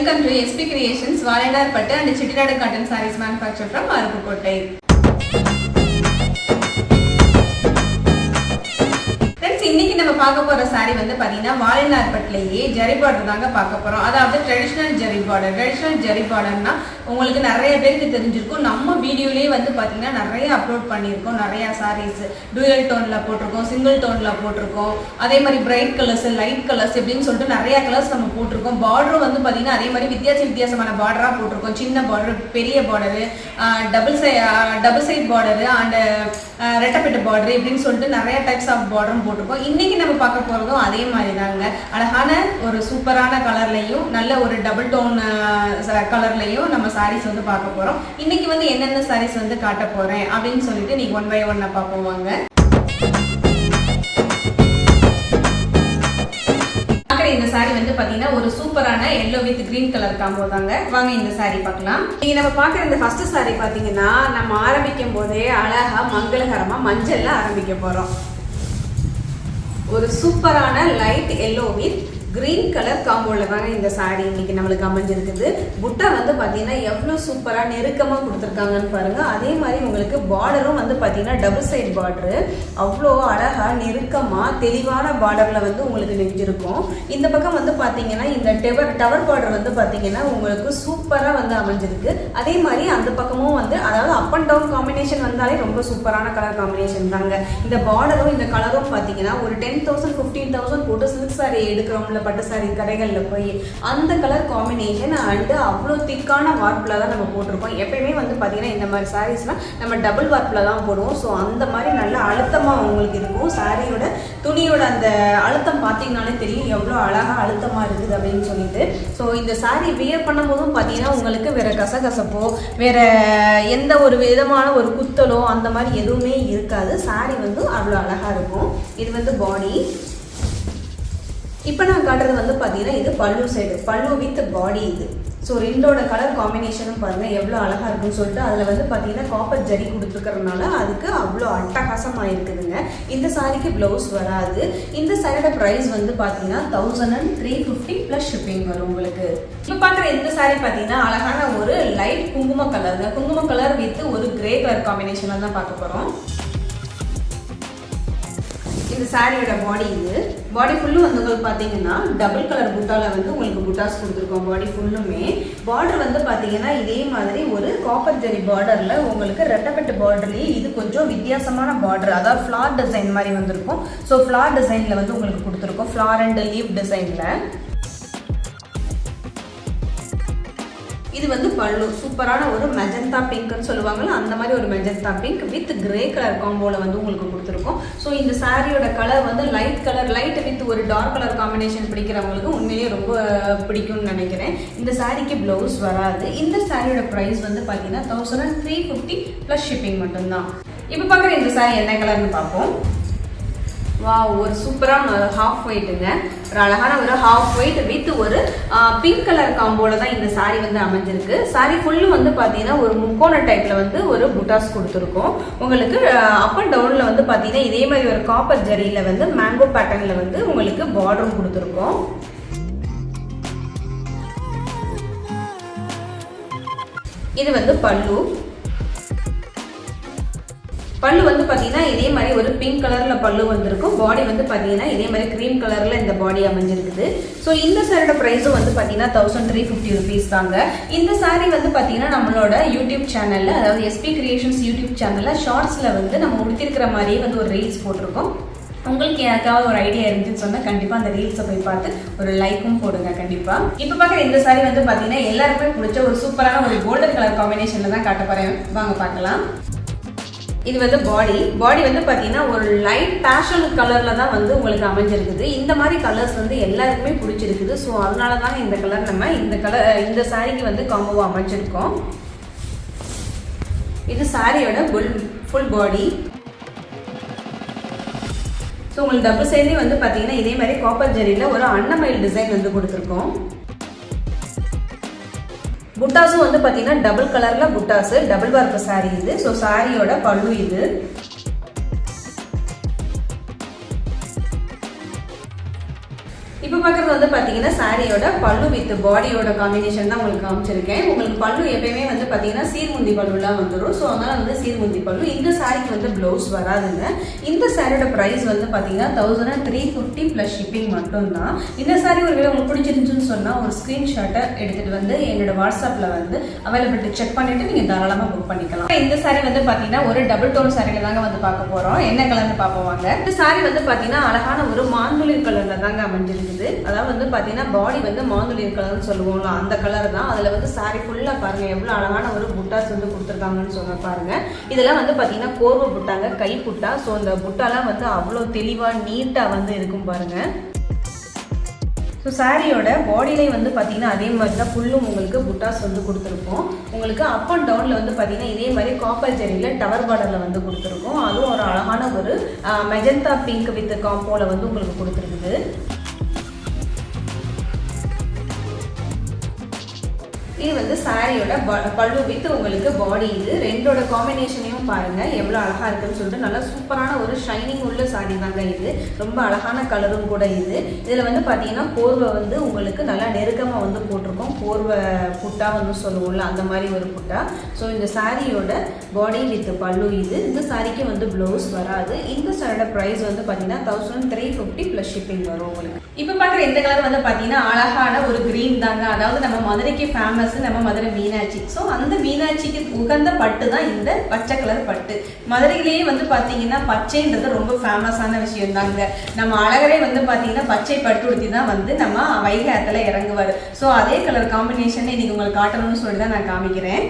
Welcome to SP creations வாழைநார் பட்டு and Chettinad cotton sarees manufacture from Aruppukottai. நம்ம பார்க்க போற சாரீ வந்து பாத்தீங்கன்னா வாழைநார் பட்டிலேயே ஜரி பார்டர் தாங்க பார்க்க போறோம். அதாவது traditional zari border traditional zari பார்டர்னா உங்களுக்கு நிறைய பேருக்கு தெரிஞ்சிருக்கும். நம்ம வீடியோலேயே வந்து பாத்தீங்கன்னா நிறைய அப்லோட் பண்ணியிருக்கோம். நிறைய சாரீஸ் டூயல் டோன்ல போட்டிருக்கோம் சிங்கிள் டோன்ல போட்டிருக்கோம். அதே மாதிரி பிரைட் கலர்ஸ் லைட் கலர்ஸ் இப்படின்னு சொல்லிட்டு நிறைய கலர்ஸ் நம்ம போட்டிருக்கோம். பார்டரும் வந்து பாத்தீங்கன்னா அதே மாதிரி வித்தியாச வித்தியாசமான பார்டரா போட்டிருக்கோம். சின்ன பார்டர் பெரிய border double psi double side border and ரெட்டப்பெட்டு பார்டர் இப்படின்னு சொல்லிட்டு நிறைய டைப்ஸ் ஆஃப் பார்டரும் போட்டிருக்கோம். இன்னைக்கு நம்ம பார்க்க போகிறதும் அதே மாதிரி தாங்க அழகான ஒரு சூப்பரான கலர்லையும் நல்ல ஒரு டபுள் டோன் கலர்லையும் நம்ம சாரீஸ் வந்து பார்க்க போகிறோம் இன்னைக்கு வந்து என்னென்ன சாரீஸ் வந்து காட்ட போகிறேன் அப்படின்னு சொல்லிட்டு நீங்கள் ஒன் பை ஒன்னை பார்ப்போம் வாங்க. இந்த saree வந்து பாத்தீங்கன்னா ஒரு சூப்பரான yellow with green colour combo தாங்க. வாங்க இந்த saree பார்க்கலாம். நீங்க நம்ம பார்க்குற இந்த ஃபர்ஸ்ட் saree பாத்தீங்கன்னா நம்ம ஆரம்பிக்கும் போதே அழகா மங்களகரமா மஞ்சள்ல ஆரம்பிக்க போறோம். ஒரு சூப்பரான light yellow with green colour காம்போல தாங்க இந்த சாரீ இன்னைக்கு நம்மளுக்கு அமைஞ்சிருக்குது. புட்டா வந்து பார்த்தீங்கன்னா எவ்வளோ சூப்பராக நெருக்கமாக கொடுத்துருக்காங்கன்னு பாருங்கள் அதே மாதிரி உங்களுக்கு பார்டரும் வந்து பார்த்தீங்கன்னா டபுள் சைட் பார்டரு அவ்வளோ அழகாக நெருக்கமாக தெளிவான பார்டரில் வந்து உங்களுக்கு நெஞ்சிருக்கும் இந்த பக்கம் வந்து பார்த்தீங்கன்னா இந்த டவர் டவர் பார்டர் வந்து பார்த்தீங்கன்னா உங்களுக்கு சூப்பராக வந்து அமைஞ்சிருக்கு. அதே மாதிரி அந்த பக்கமும் வந்து அதாவது அப் அண்ட் டவுன் காம்பினேஷன் வந்தாலே ரொம்ப சூப்பரான கலர் காம்பினேஷன் தாங்க. இந்த பார்டரும் இந்த கலரும் பார்த்தீங்கன்னா ஒரு டென் தௌசண்ட் ஃபிஃப்டீன் தௌசண்ட் போட்டு சில்க் சாரி எடுக்கிறோம்ல பட்டு சாரி கடைகளில் போய் அந்த கலர் காம்பினேஷன் அண்டு அவ்வளோ திக்கான வார்ப்பில் தான் நம்ம போட்டிருக்கோம். எப்பயுமே வந்து பார்த்தீங்கன்னா இந்த மாதிரி சாரீஸ்லாம் நம்ம டபுள் வார்ப்பில் தான் போடுவோம். ஸோ அந்த மாதிரி நல்ல அழுத்தமாக உங்களுக்கு இருக்கும். சாரியோட துணியோட அந்த அழுத்தம் பார்த்தீங்கனாலே தெரியும். எவ்வளோ அழகாக அழுத்தமாக இருக்குது அப்படின்னு சொல்லிட்டு. ஸோ இந்த saree வியர் பண்ணும்போதும் பார்த்தீங்கன்னா உங்களுக்கு வேற கசகசப்போ வேற எந்த ஒரு விதமான ஒரு குத்தலோ அந்த மாதிரி எதுவுமே இருக்காது. saree வந்து அவ்வளோ அழகாக இருக்கும். இது வந்து பாடி இப்போ நான் காட்டுறது வந்து பார்த்தீங்கன்னா இது பல்லு சைடு பல்லு வித் பாடி இது. ஸோ ரெண்டோட கலர் காம்பினேஷனும் பாருங்கள் எவ்வளோ அழகாக இருக்குன்னு சொல்லிட்டு அதில் வந்து பார்த்தீங்கன்னா காப்பர் ஜரி கொடுத்துருக்கறதுனால அதுக்கு அவ்வளோ அட்டகாசமாக இருக்குதுங்க இந்த சாரிக்கு ப்ளவுஸ் வராது. இந்த சாரியோட ப்ரைஸ் வந்து பார்த்தீங்கன்னா thousand and three fifty plus shipping வரும் உங்களுக்கு. இப்போ பார்க்குற இந்த சாரி பார்த்தீங்கன்னா அழகான ஒரு லைட் குங்கும கலருங்க குங்கும கலர் வித் ஒரு கிரே கலர் காம்பினேஷனில் தான் பார்க்க போகிறோம் இந்த சாரியோட பாடி இது. பாடி ஃபுல்லும் வந்து உங்களுக்கு பார்த்தீங்கன்னா டபுள் கலர் புட்டால வந்து உங்களுக்கு புட்டாஸ் கொடுத்துருக்கோம் பாடி ஃபுல்லுமே பார்டர் வந்து பார்த்தீங்கன்னா இதே மாதிரி ஒரு காப்பர் ஜெரி பார்டரில் உங்களுக்கு ரெட்டப்பட்டு பார்டர்லேயே இது கொஞ்சம் வித்தியாசமான பார்டர் அதாவது ஃப்ளார் டிசைன் மாதிரி வந்திருக்கும். ஸோ ஃப்ளார் டிசைனில் வந்து உங்களுக்கு கொடுத்துருக்கோம். ஃப்ளார் அண்ட் லீவ் டிசைனில் இது வந்து பல்லு. சூப்பரான ஒரு மெஜந்தா பிங்க்னு சொல்லுவாங்கல்ல அந்த மாதிரி ஒரு magenta pink with grey colour காம்போல வந்து உங்களுக்கு கொடுத்துருக்கோம். ஸோ இந்த சாரியோட கலர் வந்து லைட் கலர் லைட் வித் ஒரு டார்க் கலர் காம்பினேஷன் பிடிக்கிறவங்களுக்கு உண்மையிலேயே ரொம்ப பிடிக்கும்னு நினைக்கிறேன். இந்த சாரிக்கு ப்ளவுஸ் வராது. இந்த சாரியோட ப்ரைஸ் வந்து பார்த்தீங்கன்னா thousand and three fifty plus shipping மட்டும்தான். இப்போ பார்க்குற இந்த சாரி என்ன கலர்னு பார்ப்போம். வா ஒரு சூப்பரான ஹாஃப் ஒயிட்டுங்க ஒரு அழகான ஒரு ஹாஃப் ஒயிட் வித் ஒரு பிங்க் கலர் காம்போல தான் இந்த saree வந்து அமைஞ்சிருக்கு. Saree ஃபுல்லும் வந்து பார்த்தீங்கன்னா ஒரு முக்கோண டைப்ல வந்து ஒரு புட்டாஸ் கொடுத்துருக்கோம். உங்களுக்கு அப் அண்ட் டவுன்ல வந்து பார்த்தீங்கன்னா இதே மாதிரி ஒரு காப்பர் ஜரியில வந்து மேங்கோ பேட்டர்ன்ல வந்து உங்களுக்கு பார்டரும் கொடுத்துருக்கோம். இது வந்து பல்லு. பல்லு வந்து பார்த்தீங்கன்னா இதே மாதிரி ஒரு பிங்க் கலரில் பல்லு வந்திருக்கும். பாடி வந்து பார்த்தீங்கன்னா இதே மாதிரி க்ரீம் கலரில் இந்த பாடி அமைஞ்சிருக்குது. ஸோ இந்த சாரியோட ப்ரைஸும் வந்து பார்த்தீங்கன்னா தௌசண்ட் த்ரீ ஃபிஃப்டி ருபீஸ் தாங்க. இந்த சாரி வந்து பார்த்தீங்கன்னா நம்மளோட யூடியூப் சேனலில் அதாவது எஸ்பி கிரியேஷன்ஸ் யூடியூப் சேனலில் ஷார்ட்ஸில் வந்து நம்ம உடுத்திருக்கிற மாதிரியே வந்து ஒரு ரீல்ஸ் போட்டிருக்கோம். உங்களுக்கு யாருக்காவது ஒரு ஐடியா இருந்துச்சுன்னு சொன்னால் கண்டிப்பாக அந்த ரீல்ஸை போய் பார்த்து ஒரு லைக்கும் போடுங்க கண்டிப்பாக இப்போ பார்க்குற இந்த சாரி வந்து பார்த்தீங்கன்னா எல்லாருக்குமே பிடிச்ச ஒரு சூப்பரான ஒரு கோல்டன் கலர் காம்பினேஷனில் தான் காட்ட போகிறேன் வாங்க பார்க்கலாம். இது வந்து பாடி பாடி வந்து பார்த்தீங்கன்னா ஒரு லைட் பேஷன் கலரில் தான் வந்து உங்களுக்கு அமைஞ்சிருக்குது. இந்த மாதிரி கலர்ஸ் வந்து எல்லாருக்குமே பிடிச்சிருக்குது. ஸோ அதனால தான் இந்த கலர் நம்ம இந்த கலர் இந்த சாரிக்கு வந்து காம்போவாக அமைச்சிருக்கோம். இது சாரியோட ஃபுல் ஃபுல் பாடி ஸோ உங்களுக்கு டபுள் சைட்லேயும் வந்து பார்த்தீங்கன்னா இதே மாதிரி காப்பர் ஜெரியில் ஒரு அன்னமயில் டிசைன் வந்து கொடுத்துருக்கோம். புட்டாஸும் வந்து பார்த்தீங்கன்னா டபுள் கலரில் புட்டாஸு டபுள் வார்ப்பு saree இது. ஸோ சாரியோட பல்லு இது. இப்போ பார்க்குறது வந்து பார்த்தீங்கன்னா சாரியோட பல்லு வித் பாடியோட காம்பினேஷன் தான் உங்களுக்கு காமிச்சிருக்கேன். உங்களுக்கு பல்லு எப்பயுமே வந்து பார்த்தீங்கன்னா சீர்முந்தி பல்லுலாம் வந்துடும் ஸோ அதனால் வந்து சீர்முந்தி பல்லு. இந்த சாரிக்கு வந்து ப்ளவுஸ் வராதுங்க. இந்த சாரியோட ப்ரைஸ் வந்து பார்த்தீங்கன்னா thousand and three fifty plus shipping மட்டும்தான். இந்த சாரி ஒரு வேளை உங்களுக்கு பிடிச்சிருந்துச்சுன்னு சொன்னால் ஒரு ஸ்க்ரீன்ஷாட்டை எடுத்துகிட்டு வந்து என்னோட வாட்ஸ்அப்பில் வந்து அவைலபிலிட்டி செக் பண்ணிவிட்டு நீங்கள் தாராளமாக புக் பண்ணிக்கலாம். இந்த சாரி வந்து பார்த்தீங்கன்னா ஒரு டபுள் டோன் சாரியில் தாங்க வந்து பார்க்க போகிறோம் என்ன கலர்னு பார்ப்போம் வாங்க. இந்த சாரி வந்து பார்த்தீங்கன்னா அழகான ஒரு மாந்துளிர் கலரில் தாங்க அமைஞ்சிருக்குது. அதாவது வந்து பார்த்தீங்கன்னா பாடி வந்து மாந்துளிர் கலர்னு சொல்லுவோம்ல அந்த கலர் தான். அதில் வந்து சாரி ஃபுல்லாக பாருங்க எவ்வளோ அழகான ஒரு புட்டாஸ் வந்து கொடுத்துருக்காங்கன்னு சொன்ன பாருங்க. இதெல்லாம் வந்து பார்த்தீங்கன்னா கோர்வை புட்டாங்க கை புட்டா. ஸோ அந்த புட்டாலாம் வந்து அவ்வளோ தெளிவாக நீட்டாக வந்து இருக்கும் பாருங்க. ஸோ சாரியோட பாடியிலையும் வந்து பார்த்தீங்கன்னா அதே மாதிரி தான் ஃபுல்லும் உங்களுக்கு புட்டாஸ் வந்து கொடுத்துருக்கோம். உங்களுக்கு அப் அண்ட் டவுனில் வந்து பார்த்தீங்கன்னா இதே மாதிரி காப்பர் ஜெரியில் டவர் பார்டரில் வந்து கொடுத்துருக்கோம். அதுவும் ஒரு அழகான ஒரு மெஜந்தா பிங்க் வித் காம்போவில் வந்து உங்களுக்கு கொடுத்துருக்குது. இது வந்து சாரியோட பல்லு வித் உங்களுக்கு பாடி இது. ரெண்டோட காம்பினேஷனையும் பாருங்கள் எவ்வளோ அழகாக இருக்குன்னு சொல்லிட்டு நல்லா சூப்பரான ஒரு ஷைனிங் உள்ள சாரி தாங்க இது. ரொம்ப அழகான கலரும் கூட இது. இதில் வந்து பார்த்தீங்கன்னா போர்வை வந்து உங்களுக்கு நல்லா நெருக்கமாக வந்து போட்டிருக்கோம். போர்வை புட்டா வந்து சொல்லுவோம்ல அந்த மாதிரி ஒரு புட்டா. ஸோ இந்த சாரியோட பாடி வித் பல்லு இது. இந்த சாரிக்கு வந்து ப்ளவுஸ் வராது. இந்த சாரியோட ப்ரைஸ் வந்து பார்த்தீங்கன்னா thousand three fifty plus shipping வரும் உங்களுக்கு. இப்போ பார்க்குற இந்த கலர் வந்து பார்த்தீங்கன்னா அழகான ஒரு க்ரீன் தாங்க. அதாவது நம்ம மதுரைக்கு ஃபேமஸ் நம்ம மதுரை மீனாட்சி. ஸோ அந்த மீனாட்சிக்கு உகந்த பட்டு தான் இந்த பச்சை கலர் பட்டு. மதுரையிலேயே வந்து பார்த்தீங்கன்னா பச்சைன்றது ரொம்ப ஃபேமஸான விஷயம் தாங்க நம்ம அழகரே வந்து பார்த்தீங்கன்னா பச்சை பட்டு உடுத்தி தான் வந்து நம்ம வைகை இறங்குவார். ஸோ அதே கலர் காம்பினேஷன் நீங்கள் உங்களுக்கு காட்டணும்னு சொல்லி தான் நான் காமிக்கிறேன்.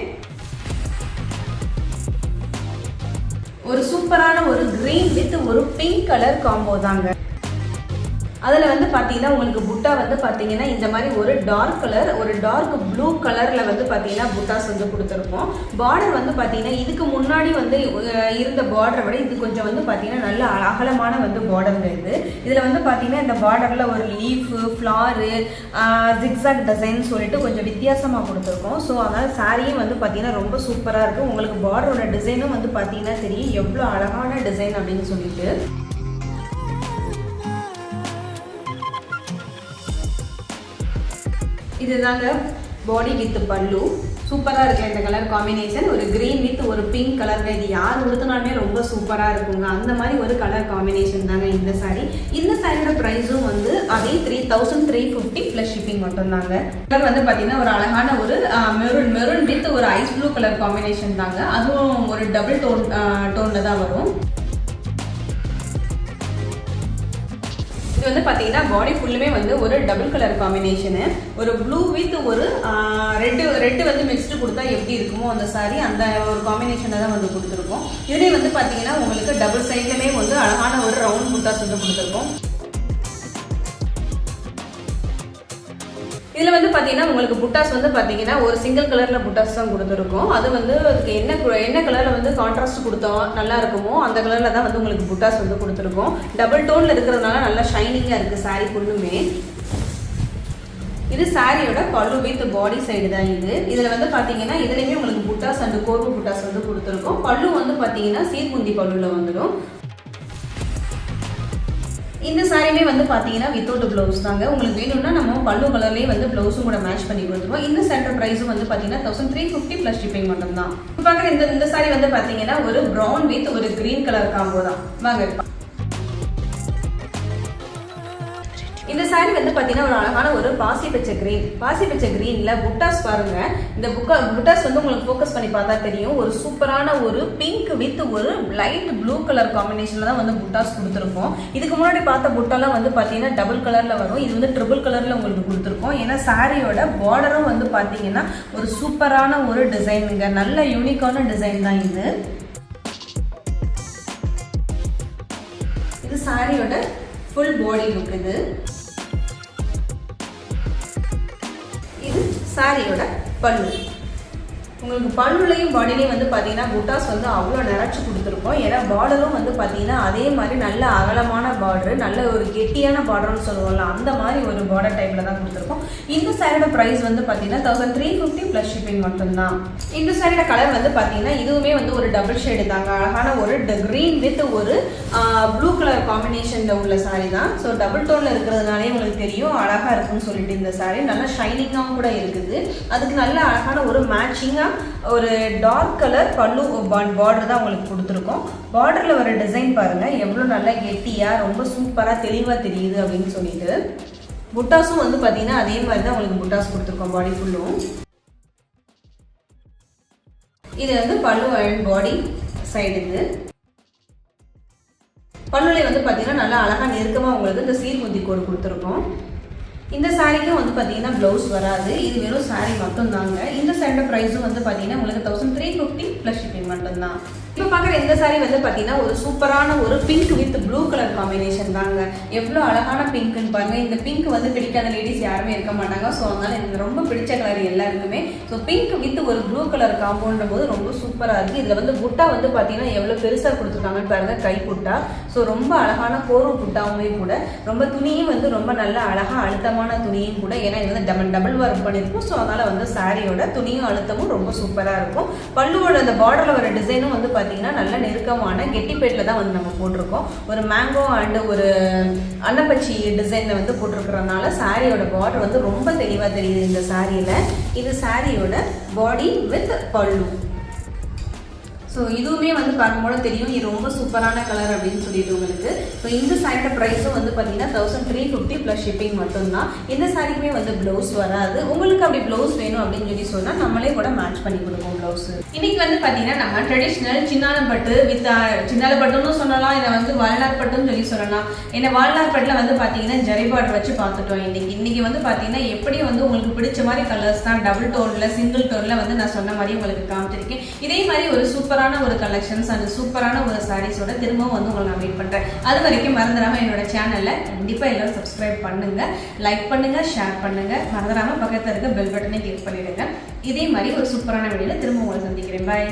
ஒரு சூப்பரான ஒரு கிரீன் வித் ஒரு பிங்க் கலர் காம்போ தாங்க. அதில் வந்து பார்த்தீங்கன்னா உங்களுக்கு புட்டா வந்து பார்த்தீங்கன்னா இந்த மாதிரி ஒரு டார்க் கலர் ஒரு டார்க் ப்ளூ கலரில் வந்து பார்த்தீங்கன்னா புட்டாஸ் வந்து கொடுத்துருக்கோம். பார்டர் வந்து பார்த்தீங்கன்னா இதுக்கு முன்னாடி வந்து இருந்த பார்டரை விட இது கொஞ்சம் வந்து பார்த்தீங்கன்னா நல்ல அகலமான வந்து பார்டர் இது. இதில் வந்து பார்த்தீங்கன்னா இந்த பார்டரில் ஒரு லீஃபு ஃப்ளாரு ஜிக்ஸாக் டிசைன் சொல்லிட்டு கொஞ்சம் வித்தியாசமாக கொடுத்துருக்கோம். ஸோ அதனால் சாரியும் வந்து பார்த்தீங்கன்னா ரொம்ப சூப்பராக இருக்குது உங்களுக்கு பார்டரோட டிசைனும் வந்து பார்த்தீங்கன்னா தெரியும். எவ்வளோ அழகான டிசைன் அப்படின்னு சொல்லிட்டு. இதுதாங்க பாடி வித் பல்லு. சூப்பராக இருக்கு இந்த கலர் காம்பினேஷன் ஒரு கிரீன் வித் ஒரு பிங்க் கலர் இது யார் உடுத்தினாலுமே ரொம்ப சூப்பராக இருக்குங்க. அந்த மாதிரி ஒரு கலர் காம்பினேஷன் தாங்க இந்த saree. இந்த சாரியோட ப்ரைஸும் வந்து அதே three thousand three fifty plus shipping மட்டும்தாங்க. கலர் வந்து பார்த்தீங்கன்னா ஒரு அழகான ஒரு மெரூன் மெரூன் வித் ஒரு ஐஸ் ப்ளூ கலர் காம்பினேஷன் தாங்க. அதுவும் ஒரு டபுள் டோன் டோனில் தான் வரும். இது வந்து பார்த்தீங்கன்னா பாடி ஃபுல்லுமே வந்து ஒரு டபுள் கலர் காம்பினேஷனு ஒரு ப்ளூ வித் ஒரு ரெட்டு ரெட்டு வந்து மிக்ஸ்டு கொடுத்தா எப்படி இருக்குமோ அந்த சாரி அந்த ஒரு காம்பினேஷனில் தான் வந்து கொடுத்துருக்கோம். இதுலேயே வந்து பார்த்தீங்கன்னா உங்களுக்கு டபுள் சைட்லேயுமே வந்து அழகான ஒரு ரவுண்ட் புட்டாஸ் வந்து கொடுத்துருக்கோம். இதில் வந்து பார்த்தீங்கன்னா உங்களுக்கு புட்டாஸ் வந்து பார்த்தீங்கன்னா ஒரு சிங்கிள் கலரில் புட்டாஸ் தான் கொடுத்துருக்கோம். அது வந்து அதுக்கு என்ன கு- என்ன கலரில் வந்து கான்ட்ராஸ்ட் கொடுத்தோம் நல்லா இருக்குமோ அந்த கலரில் தான் வந்து உங்களுக்கு புட்டாஸ் வந்து கொடுத்துருக்கோம். டபுள் டோனில் இருக்கிறதுனால நல்லா ஷைனிங்காக இருக்குது saree ஃபுல்லுமே இது சாரியோட பல்லு வித் பாடி சைடு தான் இது. இதில் வந்து பார்த்தீங்கன்னா இதுலேயுமே உங்களுக்கு புட்டாஸ் அண்ட் கோர்வு புட்டாஸ் வந்து கொடுத்துருக்கோம். பல்லு வந்து பார்த்தீங்கன்னா சீர்குந்தி பல்லுல வந்துடும். இந்த சாரியுமே வந்து பார்த்தீங்கன்னா வித்தவுட் ப்ளவுஸ் தாங்க. உங்களுக்கு வேணும்னா நம்ம பல்லு கலர்லேயே வந்து ப்ளவுஸும் கூட மேட்ச் பண்ணி கொடுத்துருவோம். இந்த சென்டர் ப்ரைஸும் வந்து பார்த்தீங்கன்னா thousand three fifty plus shipping மட்டும் தான் பார்க்குற இந்த இந்த சாரி வந்து பார்த்தீங்கன்னா ஒரு ப்ரௌன் வித் ஒரு கிரீன் கலர் காம்போ தான். வாங்க இந்த சாரி வந்து பார்த்தீங்கன்னா ஒரு அழகான ஒரு பாசி பச்சை கிரீன் பாசி பச்சை கிரீனில் புட்டாஸ் பாருங்க. இந்த புக்கா புட்டாஸ் வந்து உங்களுக்கு ஃபோக்கஸ் பண்ணி பார்த்தா தெரியும். ஒரு சூப்பரான ஒரு பிங்க் வித் ஒரு லைட் ப்ளூ கலர் காம்பினேஷனில் தான் வந்து புட்டாஸ் கொடுத்துருக்கோம். இதுக்கு முன்னாடி பார்த்த புட்டாலாம் வந்து பார்த்தீங்கன்னா டபுள் கலரில் வரும். இது வந்து ட்ரிபிள் கலரில் உங்களுக்கு கொடுத்துருக்கோம். ஏன்னா சாரியோட பார்டரும் வந்து பார்த்தீங்கன்னா ஒரு சூப்பரான ஒரு டிசைனுங்க நல்ல யூனிக்கான டிசைன் தான் இது. இது சாரியோட ஃபுல் பாடி லுக் இது. இது சாரியோட பல்லு உங்களுக்கு பல்லுலையும் பாடிலையும் வந்து பார்த்தீங்கன்னா புட்டாஸ் வந்து அவ்வளோ நிறச்சி கொடுத்துருக்கோம். ஏன்னா பார்டரும் வந்து பார்த்தீங்கன்னா அதே மாதிரி நல்ல அகலமான பார்டரு நல்ல ஒரு கெட்டியான பார்டர்னு சொல்லுவோம்ல அந்த மாதிரி ஒரு பார்டர் டைப்பில் தான் கொடுத்துருக்கோம். இந்த சாரியோட ப்ரைஸ் வந்து பார்த்தீங்கன்னா thousand three fifty plus shipping மட்டும்தான். இந்த சாரியோட கலர் வந்து பார்த்தீங்கன்னா இதுவுமே வந்து ஒரு டபுள் ஷேடு தாங்க. அழகான ஒரு க்ரீன் வித் ஒரு ப்ளூ கலர் காம்பினேஷனில் உள்ள சாரி தான். ஸோ டபுள் டோனில் இருக்கிறதுனாலே உங்களுக்கு தெரியும் அழகாக இருக்கும்னு சொல்லிட்டு இந்த சாரி நல்லா ஷைனிங்காகவும் கூட இருக்குது. அதுக்கு நல்ல அழகான ஒரு மேட்சிங்காக ஒரு டார்க் கலர் பல்லு பார்டர் தான் உங்களுக்கு கொடுத்துருக்கோம். பார்டரில் வர டிசைன் பாருங்கள் எவ்வளோ நல்லா கெட்டியாக ரொம்ப சூப்பராக தெளிவாக தெரியுது அப்படின்னு சொல்லிட்டு. புட்டாஸும் வந்து பார்த்தீங்கன்னா அதே மாதிரி தான் உங்களுக்கு புட்டாஸ் கொடுத்துருக்கோம் பாடி ஃபுல்லும் இது வந்து பல்லு அண்ட் பாடி சைடுக்கு பல்லுலை வந்து பார்த்தீங்கன்னா நல்லா அழகாக நெருக்கமாக உங்களுக்கு இந்த சீர்முந்தி கோடு கொடுத்துருக்கோம். இந்த சாரீக்கும் வந்து பார்த்தீங்கன்னா ப்ளவுஸ் வராது. இது வெறும் சாரீ மட்டும்தாங்க. இந்த சாரியோட ப்ரைஸும் வந்து பார்த்தீங்கன்னா உங்களுக்கு thousand three fifty plus shipping மட்டும்தான். இப்போ பார்க்குற இந்த சாரீ வந்து பார்த்தீங்கன்னா ஒரு சூப்பரான ஒரு pink with blue colour combination தாங்க. எவ்வளோ அழகான பிங்க்னு பாருங்க. இந்த பிங்க் வந்து பிடிக்காத லேடிஸ் யாருமே இருக்க மாட்டாங்க. ஸோ அதனால எனக்கு ரொம்ப பிடிச்ச கலர் எல்லாருக்குமே. ஸோ பிங்க் வித் ஒரு ப்ளூ கலர் காம்போன்ற போது ரொம்ப சூப்பராக இருக்குது இதில் வந்து புட்டா வந்து பார்த்தீங்கன்னா எவ்வளோ பெருசாக கொடுத்துருக்காங்கன்னு பாருங்க. கை புட்டா. ஸோ ரொம்ப அழகான கோரு புட்டாவுமே கூட. ரொம்ப துணியும் வந்து ரொம்ப நல்ல அழகாக அழுத்தமான துணியும் கூட. ஏன்னா இது வந்து டபுள் டபுள் ஒர்க் பண்ணியிருக்கும் ஸோ அதனால் வந்து சாரியோட துணியும் அழுத்தமும் ரொம்ப சூப்பராக இருக்கும். பல்லுவோட அந்த பார்டரில் வர டிசைனும் வந்து பார்த்தீங்கன்னா நல்ல நெருக்கமான கெட்டிப்பேட்டில் தான் வந்து நம்ம போட்டிருக்கோம். ஒரு மேங்கோ அண்டு ஒரு அன்னப்பச்சி டிசைனில் வந்து போட்டிருக்கிறதுனால சாரியோட பார்டர் வந்து ரொம்ப தெளிவாக தெரியுது இந்த சாரியில் இது சாரியோட பாடி வித் பல்லு ஸோ இதுவுமே வந்து பார்க்கும்போது தெரியும் இது ரொம்ப சூப்பரான கலர் அப்படின்னு சொல்லிட்டு உங்களுக்கு. ஸோ இந்த சாரியோட ப்ரைஸும் வந்து பார்த்தீங்கன்னா thousand three fifty plus shipping மட்டும்தான். இந்த சாரிக்குமே வந்து ப்ளவுஸ் வராது. உங்களுக்கு அப்படி ப்ளவுஸ் வேணும் அப்படின்னு சொல்லி சொன்னால் நம்மளே கூட மேட்ச் பண்ணி கொடுப்போம். ப்ளவுஸ் இன்னைக்கு வந்து பார்த்தீங்கன்னா நம்ம ட்ரெடிஷ்னல் சின்னாலப்பட்டு வித் சின்னாலப்பட்டுன்னு சொல்லலாம். இதை வந்து வாழ்நாள் பட்டுன்னு சொல்லி சொல்லலாம். ஏன்னா வாழ்நாள் பட்டில் வந்து பார்த்தீங்கன்னா ஜரி பார்டர் வச்சு பார்த்துட்டோம் இன்னைக்கு. இன்னைக்கு வந்து பார்த்தீங்கன்னா எப்படி வந்து உங்களுக்கு பிடிச்ச மாதிரி கலர்ஸ் தான் டபுள் டோனில் சிங்கிள் டோனில் வந்து நான் சொன்ன மாதிரி உங்களுக்கு காமிச்சிருக்கேன். இதே மாதிரி ஒரு சூப்பரான ஒரு கலெக்ஷன்ஸ் அந்த சூப்பரான ஒரு சாரீஸோட திரும்பவும் வந்து உங்களை நான் மீட் பண்ணுறேன் அது வரைக்கும் மறந்துடாம என்னோட சேனலை கண்டிப்பாக எல்லோரும் சப்ஸ்கிரைப் பண்ணுங்க. லைக் பண்ணுங்க ஷேர் பண்ணுங்க. மறந்துடாமல் பக்கத்தில் இருக்க பெல் பட்டனை கிளிக் பண்ணிவிடுங்க இதே மாதிரி ஒரு சூப்பரான வீடியோவில் திரும்ப உங்களை சந்திக்கிறேன் பாய்